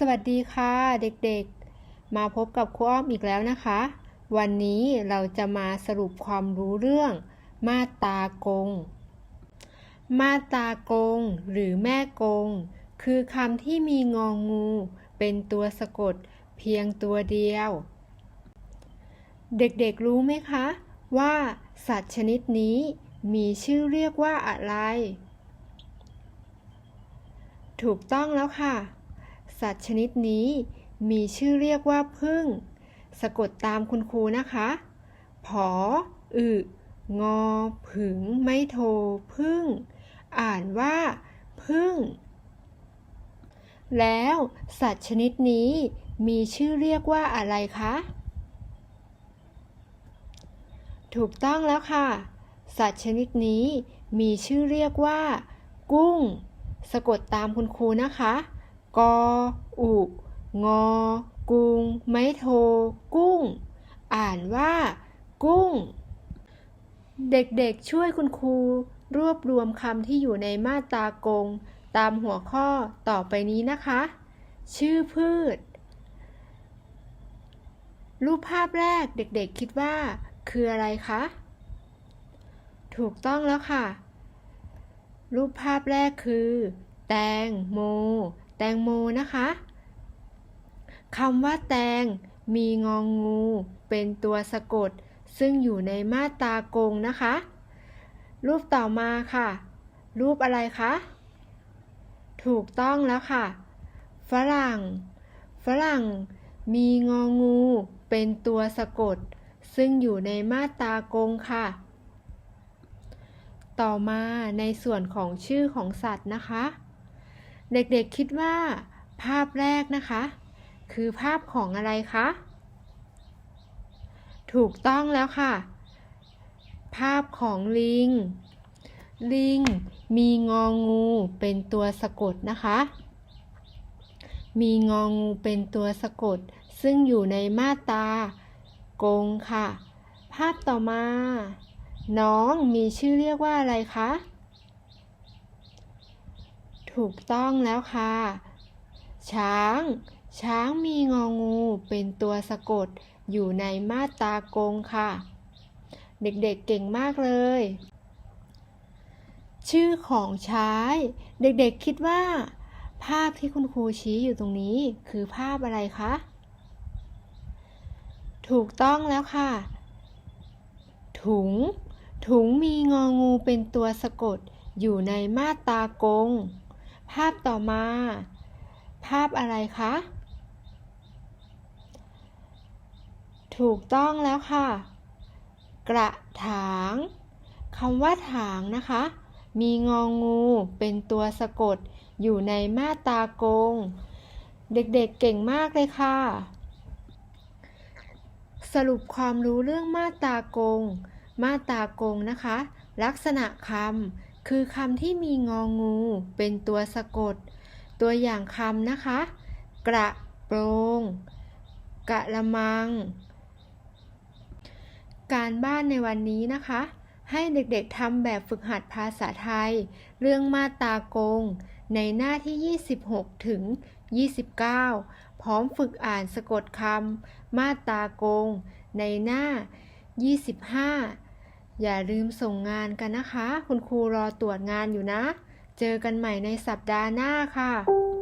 สวัสดีค่ะเด็กๆ มาพบกับครูอ้อมอีกแล้วนะคะ วันนี้เราจะมาสรุปความรู้เรื่อง มาตากง มาตากง หรือแม่กง คือคำที่มีงองงู เป็นตัวสะกดเพียงตัวเดียว เด็กๆรู้ไหมคะ ว่าสัตว์ชนิดนี้มีชื่อเรียกว่าอะไร ถูกต้องแล้วค่ะ สัตว์ชนิดนี้มีชื่อเรียกว่าพึ่ง สะกดตามคุณครูนะคะ ผอ อึงอ ผึง ไม่โท พึ่ง อ่านว่า พึ่ง แล้วสัตว์ชนิดนี้มีชื่อเรียกว่าอะไรคะ ถูกต้องแล้วค่ะ สัตว์ชนิดนี้มีชื่อเรียกว่า กุ้ง สะกดตามคุณครูนะคะ กอ อุ งอ กุง ไม่โท กุ้ง อ่านว่า กุ้ง เด็กๆช่วยคุณครูรวบรวมคำที่อยู่ในมาตรากง ตามหัวข้อต่อไปนี้นะคะ ชื่อพืช รูปภาพแรกเด็กๆคิดว่า คืออะไรคะ ถูกต้องแล้วค่ะ รูปภาพแรกคือ แตงโม แตงโมนะคะคำว่าแตง มีงองงู เป็นตัวสะกด ซึ่งอยู่ในมาตรากงนะคะ รูปต่อมาค่ะ รูปอะไรคะ ถูกต้องแล้วค่ะ ฝรั่ง ฝรั่ง มีงองูเป็นตัวสะกด ซึ่งอยู่ในมาตรากงค่ะ ต่อมาในส่วนของชื่อของสัตว์นะคะ เด็กๆคิดว่า ภาพแรกนะคะ คือภาพของอะไรคะ ถูกต้องแล้วค่ะ ภาพของลิง ลิงมีงองูเป็นตัวสะกดนะคะ มีงองูเป็นตัวสะกด ซึ่งอยู่ในมาตรากงค่ะ ภาพต่อมา น้องมีชื่อเรียกว่าอะไรคะ ถูกต้องแล้วค่ะ ช้าง ช้างมีงองูเป็นตัวสะกดอยู่ในมาตากงค่ะ เด็กๆเเก่งมากเลย ชื่อของใช้ เด็กๆคิดว่า ภาพที่คุณครูชี้อยู่ตรงนี้คือภาพอะไรคะ ถูกต้องแล้วค่ะ ถุง ถุงมีงองูเป็นตัวสะกดอยู่ในมาตากง ภาพต่อมา ภาพอะไรคะ ถูกต้องแล้วค่ะ กระถางคำว่าถางนะคะ มีงองูเป็นตัวสะกดอยู่ในมาตากง เด็กๆเเก่งมากเลยค่ะ สรุปความรู้เรื่องมาตากง มาตากงนะคะ ลักษณะคำ คือคำที่มีงองู เป็นตัวสะกด ตัวอย่างคำนะคะ กระโปรงกะละมัง การบ้านในวันนี้นะคะ ให้เด็กๆทำแบบฝึกหัดภาษาไทย เรื่องมาตากง ในหน้าที่ 26 ถึง 29 พร้อมฝึกอ่านสะกดคำมาตากง ในหน้า 25 อย่าลืมส่งงานกันนะคะ คุณครูรอตรวจงานอยู่นะ เจอกันใหม่ในสัปดาห์หน้าค่ะ